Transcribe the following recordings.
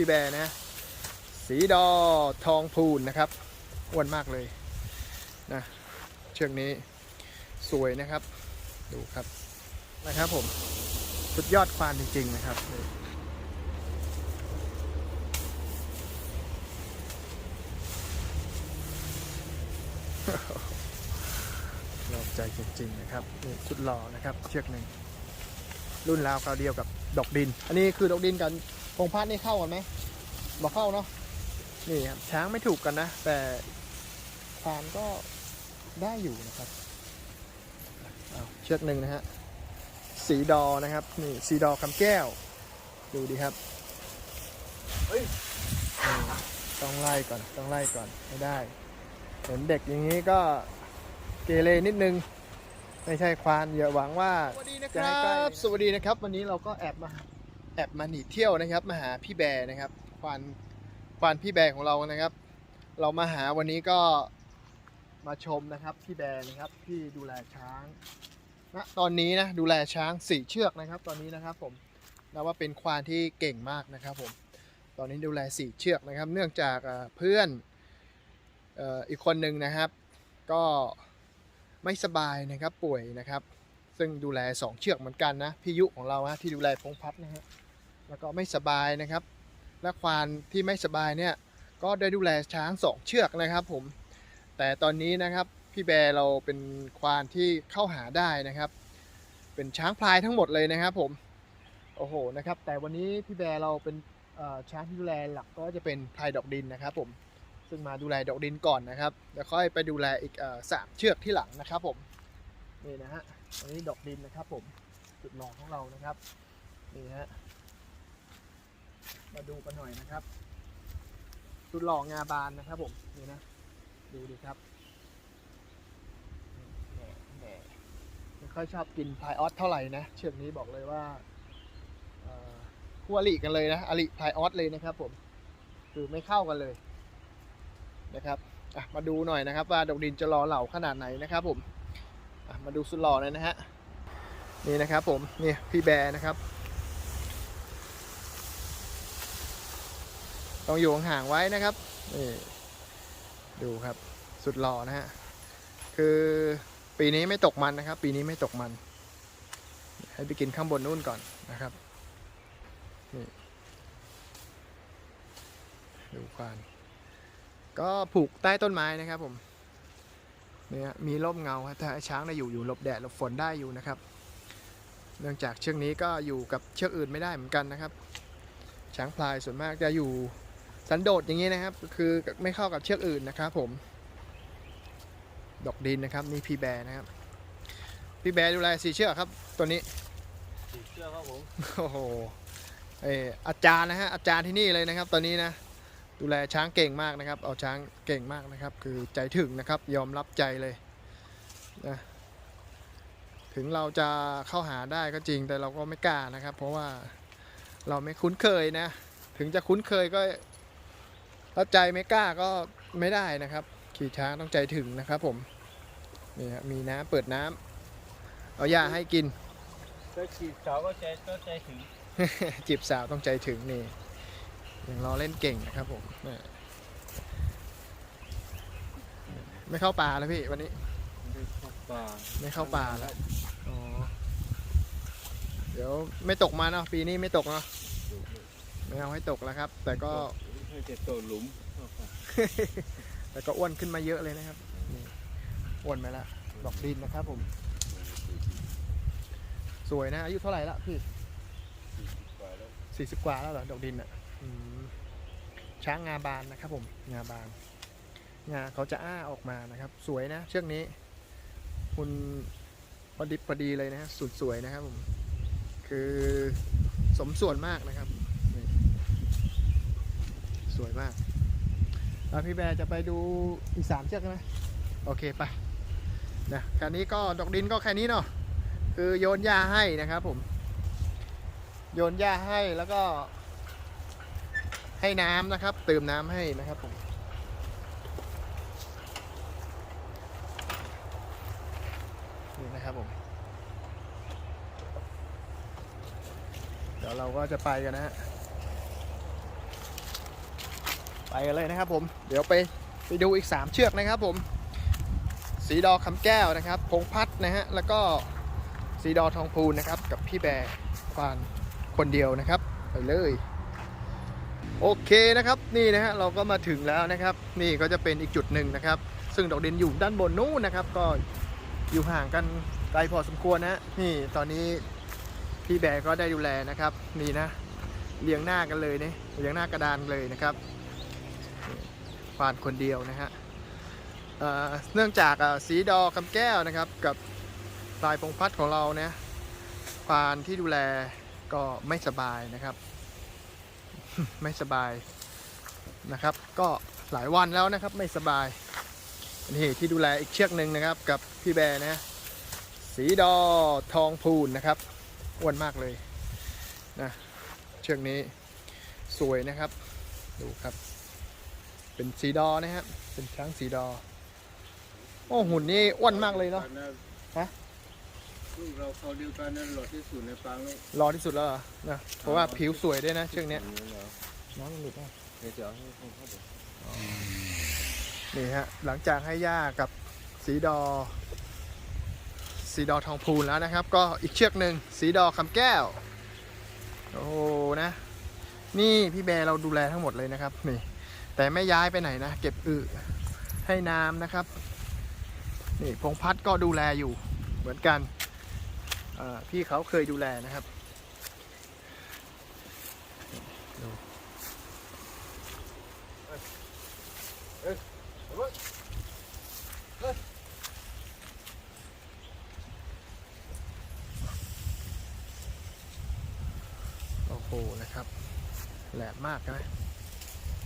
พี่แบร์นะ สีดอทองพูนนะครับอ้วนมากเลยนะเชือกนี้สวยนะครับ ดูครับนะครับผมสุดยอดควานจริง ๆ นะครับนี่ลองใจจริง ๆ นะครับนี่ชุดหล่อนะครับ เชือกหนึ่งรุ่นราวคราวเดียวกับดอกดิน อันนี้คือดอกดินกัน พงพาดนี่เข้ากันไหมบอกเข้าเนาะนี่ครับช้างไม่ถูกกันนะ แต่ฟานก็ได้อยู่นะครับเอาเชือกหนึ่งนะฮะสีดอนะครับนี่สีดอคำแก้ว ดูดีครับนี่ต้องไล่ก่อนต้องไล่ก่อนไม่ได้ เห็นเด็กอย่างนี้ก็เกเรนิดนึง ไม่ใช่ควานอย่าหวังว่าสวัสดีนะครับ สวัสดีนะครับ วันนี้เราก็แอบมา แอบมาหนีเที่ยวนะครับมาหาพี่แบร์นะครับควานควานพี่แบร์ของเรานะครับ เรามาหาวันนี้ก็มาชมนะครับพี่แบร์นะครับที่ดูแลช้างณตอนนี้นะดูแลช้างสี่เชือกนะครับ ตอนนี้นะครับผมนับว่าเป็นควานที่เก่งมากนะครับผมตอนนี้ดูแลสี่เชือกนะครับ เนื่องจากเพื่อนอีกคนหนึ่งนะครับ ก็ไม่สบายนะครับป่วยนะครับ ซึ่งดูแล 2 เชือกเหมือนกันนะพี่ยุของเราฮะที่ดูแลพงพัฒน์นะฮะ แล้วก็ไม่สบายนะครับ และควานที่ไม่สบายเนี่ยก็ได้ดูแลช้าง2เชือกนะครับผม แต่ตอนนี้นะครับพี่แบร์เราเป็นควานที่เข้าหาได้นะครับ เป็นช้างพลายทั้งหมดเลยนะครับผม โอ้โหนะครับ แต่วันนี้พี่แบร์เราเป็นช้างที่ดูแลหลักก็จะเป็นพลายดอกดินนะครับผม ซึ่งมาดูแลดอกดินก่อนนะครับ แล้วค่อยไปดูแลอีกสามเชือกที่หลังนะครับผม นี่นะฮะ อันนี้ดอกดินนะครับผม จุดหล่อของเรานะครับ นี่ฮะ มาดูกันหน่อยนะครับจุดหล่องาบานนะครับผมนี่นะ ดูดิครับไม่ค่อยชอบกินพายออสเท่าไหร่นะ เชือกนี้บอกเลยว่าเอ่อคู่อริกันเลยนะอริพายออสเลยนะครับผมคือไม่เข้ากันเลยนะครับมาดูหน่อยนะครับ ว่าดอกดินจะรอเหล่าขนาดไหนนะครับผมมาดูสุดหล่อเลยนะฮะนี่นะครับผมนี่พี่แบร์นะครับ ต้องอยู่ห่างๆไว้นะครับนี่ดูครับสุดหล่อนะฮะคือปีนี้ไม่ตกมันนะครับ ปีนี้ไม่ตกมัน ให้ไปกินข้างบนนู่นก่อนนะครับนี่ดูควานก็ผูกใต้ต้นไม้นะครับผมเนี่ยมีร่มเงาครับถ้าช้างได้อยู่อยู่หลบแดดหลบฝนได้อยู่นะครับ เนื่องจากเชือกนี้ก็อยู่กับเชือกอื่นไม่ได้เหมือนกันนะครับ ช้างพลายส่วนมากจะอยู่ สันโดษอย่างนี้นะครับ คือไม่เข้ากับเชือกอื่นนะครับผม ดอกดินนะครับ นี่พี่แบร์นะครับ พี่แบร์ดูแลสีเชือกครับ ตัวนี้สีเสื้อครับผมโอ้โหเอออาจารย์นะฮะอาจารย์ที่นี่เลยนะครับ ตอนนี้นะดูแลช้างเก่งมากนะครับ เอาช้างเก่งมากนะครับ คือใจถึงนะครับ ยอมรับใจเลยนะถึงเราจะเข้าหาได้ก็จริงแต่เราก็ไม่กล้านะครับ เพราะว่าเราไม่คุ้นเคยนะ ถึงจะคุ้นเคยก็ ถ้าใจไม่กล้าก็ไม่ได้นะครับ ขี่ช้างต้องใจถึงนะครับผมนี่ครับมีน้ำเปิดน้ำเอาหญ้าให้กินก็ขีดสาวก็ใจก็ใจถึง จีบสาวต้องใจถึงนี่ยังรอเล่นเก่งนะครับผมแม่ไม่เข้าป่าแล้วพี่วันนี้ได้เข้าป่าไม่เข้าป่าแล้วอ๋อเดี๋ยวไม่ตกมาเนาะปีนี้ไม่ตกเนาะไม่เอาให้ตกแล้วครับ แต่ก็ ให้เจ็ดตัวหลุมเข้าป่าแต่ก็อ้วนขึ้นมาเยอะเลยนะครับนี่อ้วนไปแล้วดอกดินนะครับผม สวยนะอายุเท่าไหร่ละพี่กว่าแล้วสี่สิบกว่าแล้วเหรอดอกดินอะอืมช้างงาบานนะครับ ผมงาบาน งาเขาจะอ้าออกมานะครับ สวยนะเชือกนี้ คุณพอดิบพอดีเลยนะฮะสุดสวยนะครับผม คือสมส่วนมากนะครับนี่ สวยมากแล้วพี่แบร์จะไปดูอีกสามเชือกไหมโอเคไปนะคราวนี้ก็ดอกดินก็แค่นี้เนาะคือโยนหญ้าให้นะครับผม โยนหญ้าให้แล้วก็ให้น้ำนะครับ เติมน้ำให้นะครับผมนี่นะครับผม เดี๋ยวเราก็จะไปกันนะฮะ ไปกันเลยนะครับผมเดี๋ยวไปไปดูอีก 3 เชือกนะครับผมสีดอคำแก้วนะครับพงพัดนะฮะแล้วก็สีดอทองพูนนะครับกับพี่แบร์ควานคนเดียวนะครับ ไปเลยโอเคนะครับนี่นะฮะเราก็มาถึงแล้วนะครับ นี่ก็จะเป็นอีกจุดหนึ่งนะครับ ซึ่งดอกเดินอยู่ด้านบนนู้นนะครับ ก็อยู่ห่างกันไกลพอสมควรนะฮะนี่ตอนนี้พี่แบร์ก็ได้ดูแลนะครับนี่นะเรียงหน้ากันเลยเนี่ยเรียงหน้ากระดานเลยนะครับ ควานคนเดียวนะฮะเเนื่องจากสีดอคำแก้วนะครับกับลายพงพัดของเราเนี่ยควานที่ดูแลก็ไม่สบายนะครับ ไม่สบายนะครับ ก็หลายวันแล้วนะครับไม่สบายนี่ที่ดูแลอีกเชือกหนึ่งนะครับ กับพี่แบร์นะสีดอทองพูนนะครับอ้วนมากเลยนะเชือกนี้สวยนะครับ ดูครับ เป็นสีดอนะครับเป็นช้างสีดอ โอ้หุ่นนี่อ้วนมากเลยเนาะ ฮะ ลูกเราเขาเดียวกันนั่นหลอดที่สุดในปางลูกรอที่สุดแล้วเหรอนะเพราะว่าผิวสวยด้วยนะเชือกเนี้ยเหรอน้องมันหลุดนะเดี๋ยวจะเอาให้คนเขาดูนี่ฮะ หลังจากให้ย่ากับสีดอ สีดอทองพูนแล้วนะครับ ก็อีกเชือกหนึ่งสีดอคำแก้ว โอ้โหนะ นี่พี่แบร์เราดูแลทั้งหมดเลยนะครับ นี่ แต่ไม่ย้ายไปไหนนะ เก็บอึให้น้ำนะครับ นี่พงพัดก็ดูแลอยู่เหมือนกันพี่เขาเคยดูแลนะครับโอ้โหนะครับ แหลมมากนะ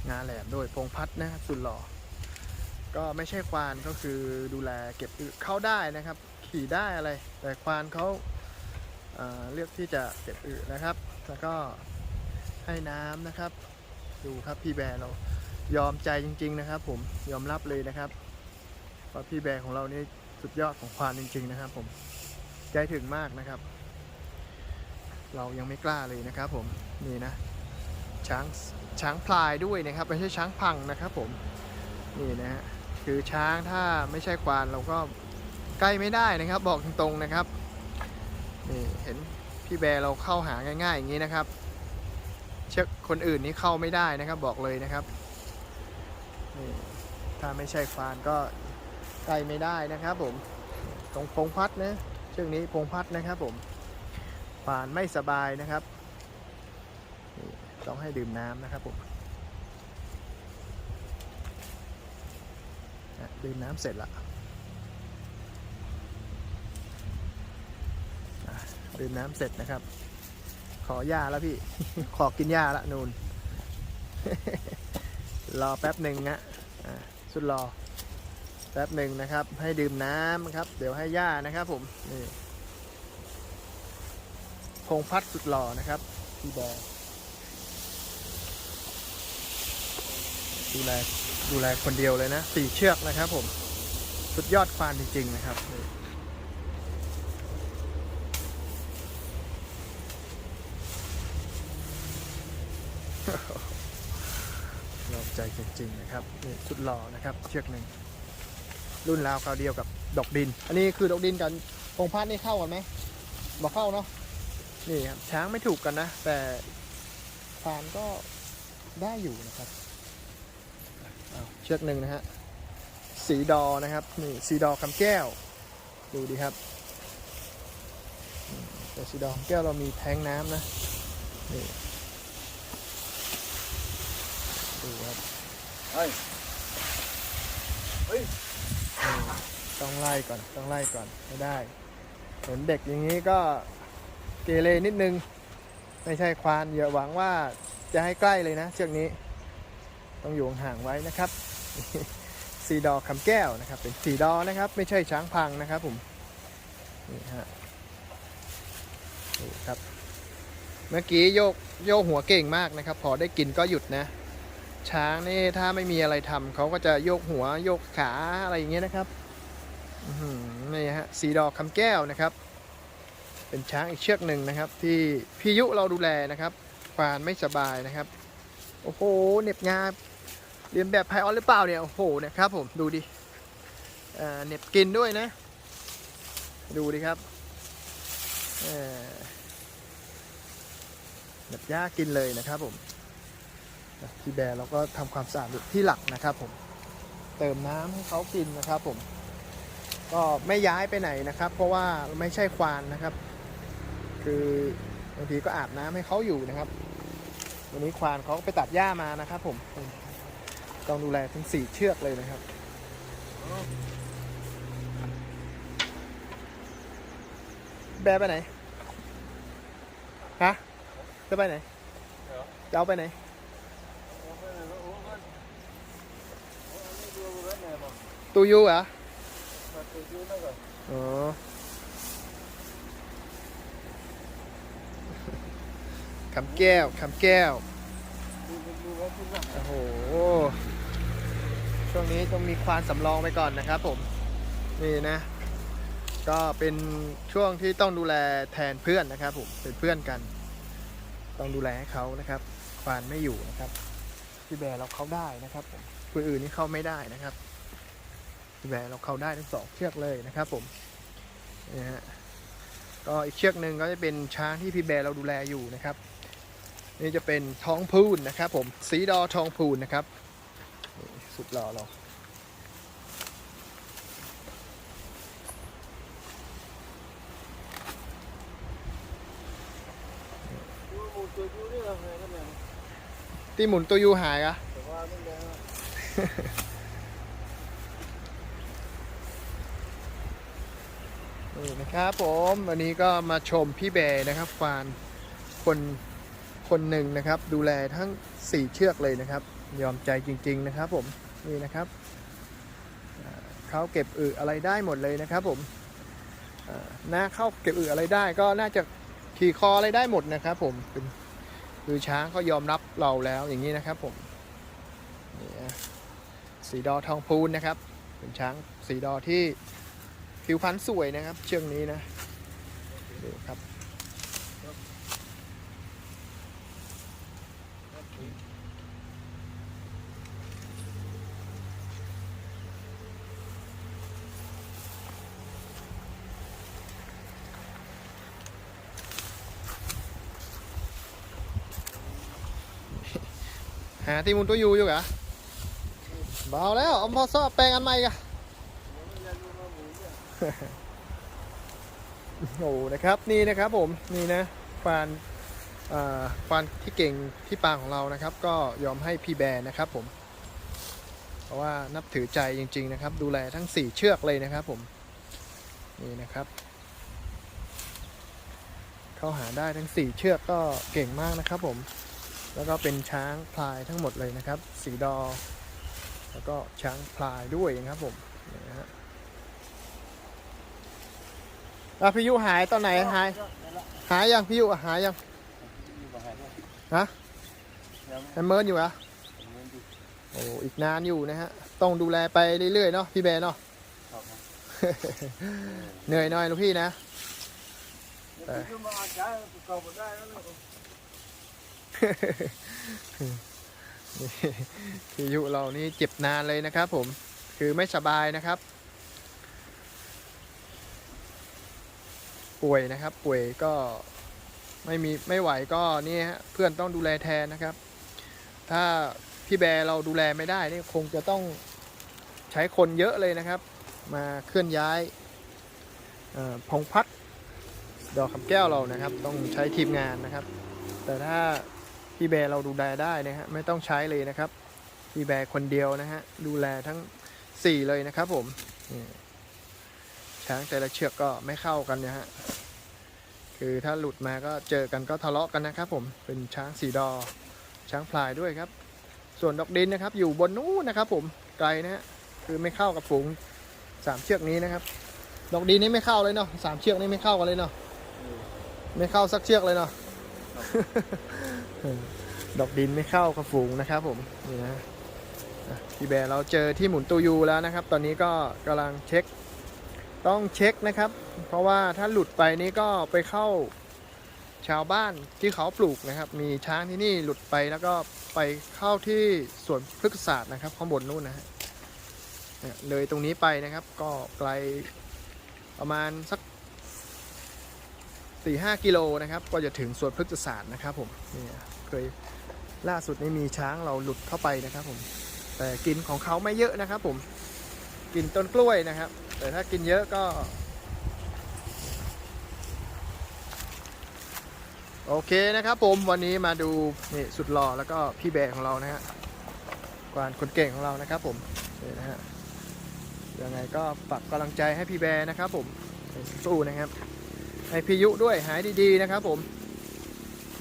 งาแหลมด้วยพงพัดนะครับสุดหล่อ ก็ไม่ใช่ควานก็คือดูแลเก็บอึเข้าได้นะครับ ขี่ได้อะไร แต่ควานเขาเอ่อเลือกที่จะเก็บอึนะครับ แล้วก็ให้น้ำนะครับ ดูครับพี่แบร์เรายอมใจจริง ๆ นะครับ ผมยอมรับเลยนะครับว่าพี่แบร์ของเรานี่สุดยอดของควานจริง ๆ นะครับ ผมใจถึงมากนะครับ เรายังไม่กล้าเลยนะครับ ผมนี่นะช้าง ช้างพลายด้วยนะครับ ไม่ใช่ช้างพังนะครับผมนี่นะฮะคือช้างถ้าไม่ใช่ควานเราก็ใกล้ไม่ได้นะครับ บอกตรงๆนะครับนี่เห็นพี่แบร์เราเข้าหาง่ายๆอย่างนี้นะครับ เชือกคนอื่นนี้เข้าไม่ได้นะครับ บอกเลยนะครับนี่ถ้าไม่ใช่ควานก็ใกล้ไม่ได้นะครับ ผมตรงพงพัดนะเชือกนี้พงพัดนะครับ ผมควานไม่สบายนะครับ ต้องให้ดื่มน้ำนะครับผมดื่มน้ำเสร็จละดื่มน้ำเสร็จนะครับ ขอหญ้าแล้วพี่ ขอกินหญ้าละนูนรอแป๊บหนึ่งนะอะสุดรอ แป๊บหนึ่งนะครับ ให้ดื่มน้ำครับ เดี๋ยวให้หญ้านะครับผมนี่พงพัดสุดหล่อนะครับพี่บร์ ดูแลดูแลคนเดียวเลยนะสี่เชือกนะครับผม สุดยอดควานจริงๆนะครับรอบใจจริงๆนะครับนี่สุดหล่อนะครับ เชือกหนึ่งรุ่นราวคราวเดียวกับดอกดิน อันนี้คือดอกดินกันพงพาดนี่เข้ากันไหมบอกเข้าเนาะนี่ครับช้างไม่ถูกกันนะ แต่ควานก็ได้อยู่นะครับ เชือกหนึ่งนะฮะสีดอนะครับนี่สีดอคำแก้ว ดูดีครับอืมแต่สีดอคำแก้วเรามีแทงน้ำนะนี่ดูครับเฮ้ยนี่ต้องไล่ก่อนต้องไล่ก่อนไม่ได้เห็นเด็กอย่างนี้ก็เกเรนิดนึง ไม่ใช่ควานอย่าหวังว่าจะให้ใกล้เลยนะเชือกนี้ ต้องอยู่ห่างไว้นะครับสีดอคำแก้วนะครับ เป็นสีดอนะครับ ไม่ใช่ช้างพังนะครับผมนี่ฮะดูครับ เมื่อกี้โยกโยกหัวเก่งมากนะครับ พอได้กินก็หยุดนะ ช้างนี่ถ้าไม่มีอะไรทำเขาก็จะโยกหัวโยกขาอะไรอย่างเงี้ยนะครับนี่ฮะสีดอคำแก้วนะครับ เป็นช้างอีกเชือกหนึ่งนะครับ ที่พี่ยุเราดูแลนะครับควานไม่สบายนะครับ โอ้โหเหน็บงา เรียนแบบไพออนหรือเปล่าเนี่ย โอ้โหเนี่ยครับผมดูดิเน็บกินด้วยนะ ดูดิครับเอ่อเหน็บหญ้ากินเลยนะครับผมอะพี่แบร์เราก็ทำความสะอาดที่หลังนะครับผมเติมน้ำให้เขากินนะครับผม ก็ไม่ย้ายไปไหนนะครับ เพราะว่าไม่ใช่ควานนะครับ คือบางทีก็อาบน้ำให้เขาอยู่นะครับ วันนี้ควานเขาก็ไปตัดหญ้ามานะครับผม ต้องดูแลทั้งสี่เชือกเลยนะครับแบไปไหน ฮะ จะไปไหน จะเอาไปไหน ตูยูเหรออ๋อคำแก้วคำแก้ว โอ้โห ช่วงนี้ต้องมีควานสำรองไปก่อนนะครับผม นี่นะ ก็เป็นช่วงที่ต้องดูแลแทนเพื่อนนะครับผมเป็นเพื่อนกัน ต้องดูแลให้เขานะครับ ควานไม่อยู่นะครับพี่แบร์เราเข้าได้นะครับผมคนอื่นนี่เข้าไม่ได้นะครับพี่แบร์เราเข้าได้ทั้งสองเชือกเลยนะครับ ผมนี่ฮะก็อีกเชือกหนึ่งก็จะเป็นช้างที่พี่แบร์เราดูแลอยู่นะครับ นี่จะเป็นท้องพูนนะครับ ผมสีดอทองพูนนะครับ สุดหล่อเราที่หมุนตัวยูหายอะนี่นะครับผมวันนี้ก็มาชมพี่แบร์นะครับฟานคนคนหนึ่งนะครับ ดูแลทั้ง 4 เชือกเลยนะครับ ยอมใจจริง ๆ นะครับผมนี่นะครับเขาเก็บอึอะไรได้หมดเลยนะครับผมอ่าหน้าเข้าเก็บอึอะไรได้ก็น่าจะขี่คออะไรได้หมดนะครับผมเป็นคือช้างเขายอมรับเราแล้วอย่างนี้นะครับผมนี่สีดอทองพูนนะครับ เป็นช้างสีดอที่ผิวพรรณสวยนะครับ เชือกนี้นะดูครับ หาที่มุนตัวยูอยู่เหรอเบาแล้วเอาพอซอบแปลงอันใหม่กะโอ้โหนะครับนี่นะครับผมนี่นะฟานอ่าฟานที่เก่งที่ปางของเรานะครับ ก็ยอมให้พี่แบร์นะครับผม เพราะว่านับถือใจจริง ๆ นะครับ ดูแลทั้ง 4 เชือกเลยนะครับผม นี่นะครับ เข้าหาได้ทั้ง 4 เชือกก็เก่งมากนะครับผม แล้วก็เป็นช้างพลายทั้งหมดเลยนะครับ สีดอ แล้วก็ช้างพลายด้วยนะครับผมนี่นะฮะอะพี่ยุหายตอนไหนหาย หายยังพี่ยุหายยังฮะแฮมเมิร์อยู่เหรอะโอ้อีกนานอยู่นะฮะ ต้องดูแลไปเรื่อยๆเนาะพี่แบร์เนาะเหนื่อยหน่อยลูกพี่นะ พี่ยุเรานี่เจ็บนานเลยนะครับผม คือไม่สบายนะครับ ป่วยนะครับ ป่วยก็ไม่มีไม่ไหวก็นี่ฮะเพื่อนต้องดูแลแทนนะครับ ถ้าพี่แบร์เราดูแลไม่ได้นี่คงจะต้องใช้คนเยอะเลยนะครับ มาเคลื่อนย้ายพงพัดดอกคำแก้วเรานะครับ ต้องใช้ทีมงานนะครับ แต่ถ้า พี่แบร์เราดูแลได้นะฮะไม่ต้องใช้เลยนะครับพี่แบร์คนเดียวนะฮะดูแลทั้ง 4 เลยนะครับผมช้างแต่ละเชือกก็ไม่เข้ากันนะฮะคือถ้าหลุดมาก็เจอกันก็ทะเลาะกันนะครับ ผมเป็นช้างสีดอ ช้างพลายด้วยครับ ส่วนดอกดินนะครับ อยู่บนนู้นนะครับ ผมไกลนะฮะคือไม่เข้ากับฝูงสามเชือกนี้นะครับ ดอกดินนี่ไม่เข้าเลยเนาะสามเชือกนี่ไม่เข้ากันเลยเนาะไม่เข้าสักเชือกเลยเนาะ ดอกดินไม่เข้ากับฝูงนะครับผมนี่นะพี่แบร์เราเจอที่หมุนตูยูแล้วนะครับ ตอนนี้ก็กำลังเช็ค ต้องเช็คนะครับ เพราะว่าถ้าหลุดไปนี้ก็ไปเข้าชาวบ้านที่เขาปลูกนะครับ มีช้างที่นี่หลุดไปแล้วก็ไปเข้าที่สวนพฤกษศาสตร์นะครับข้างบนนู้นนะฮะเลยตรงนี้ไปนะครับ ก็ไกลประมาณสัก สี่ห้ากิโลนะครับ ก็จะถึงสวนพฤกษศาสตร์นะครับผมนี่เคยล่าสุดนี้มีช้างเราหลุดเข้าไปนะครับผมแต่กินของเขาไม่เยอะนะครับผมกินต้นกล้วยนะครับ แต่ถ้ากินเยอะก็ โอเคนะครับผมวันนี้มาดูนี่สุดหล่อแล้วก็พี่แบร์ของเรานะฮะกวานคนเก่งของเรานะครับผมนี่นะฮะยังไงก็ฝากกำลังใจให้พี่แบร์นะครับผมสู้นะครับ ให้พี่ยุด้วยหายดีๆนะครับผม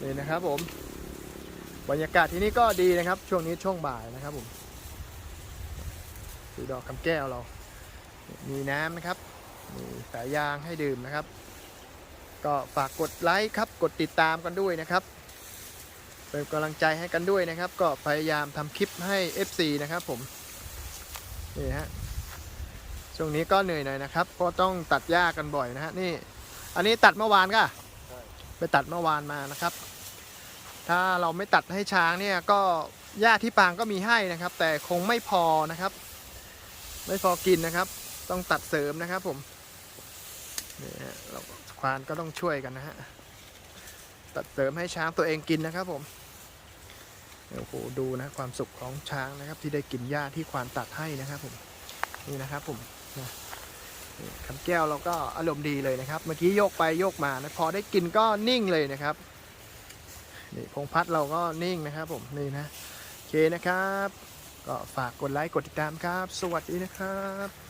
นี่นะครับผม บรรยากาศที่นี่ก็ดีนะครับ ช่วงนี้ช่วงบ่ายนะครับผมดูดอกคำแก้วเรา มีน้ำนะครับ มีสายยางให้ดื่มนะครับ ก็ฝากกดไลค์ครับ กดติดตามกันด้วยนะครับเป็นกำลังใจให้กันด้วยนะครับ ก็พยายามทำคลิปให้ FC นะครับผมนี่ฮะช่วงนี้ก็เหนื่อยหน่อยนะครับเพราะต้องตัดหญ้ากันบ่อยนะฮะนี่ อันนี้ตัดเมื่อวานก็ไปตัดเมื่อวานมานะครับ ถ้าเราไม่ตัดให้ช้างเนี่ยก็หญ้าที่ปางก็มีให้นะครับ แต่คงไม่พอนะครับ ไม่พอกินนะครับ ต้องตัดเสริมนะครับผมนี่ฮะเราควานก็ต้องช่วยกันนะฮะตัดเสริมให้ช้างตัวเองกินนะครับผมโอ้โหดูนะความสุขของช้างนะครับ ที่ได้กินหญ้าที่ควานตัดให้นะครับผมนี่นะครับผมนะ คำแก้วเราก็อารมณ์ดีเลยนะครับ เมื่อกี้โยกไปโยกมานะพอได้กินก็นิ่งเลยนะครับนี่พงพัดเราก็นิ่งนะครับผมนี่นะโอเคนะครับ ก็ฝากกดไลค์กดติดตามครับ สวัสดีนะครับ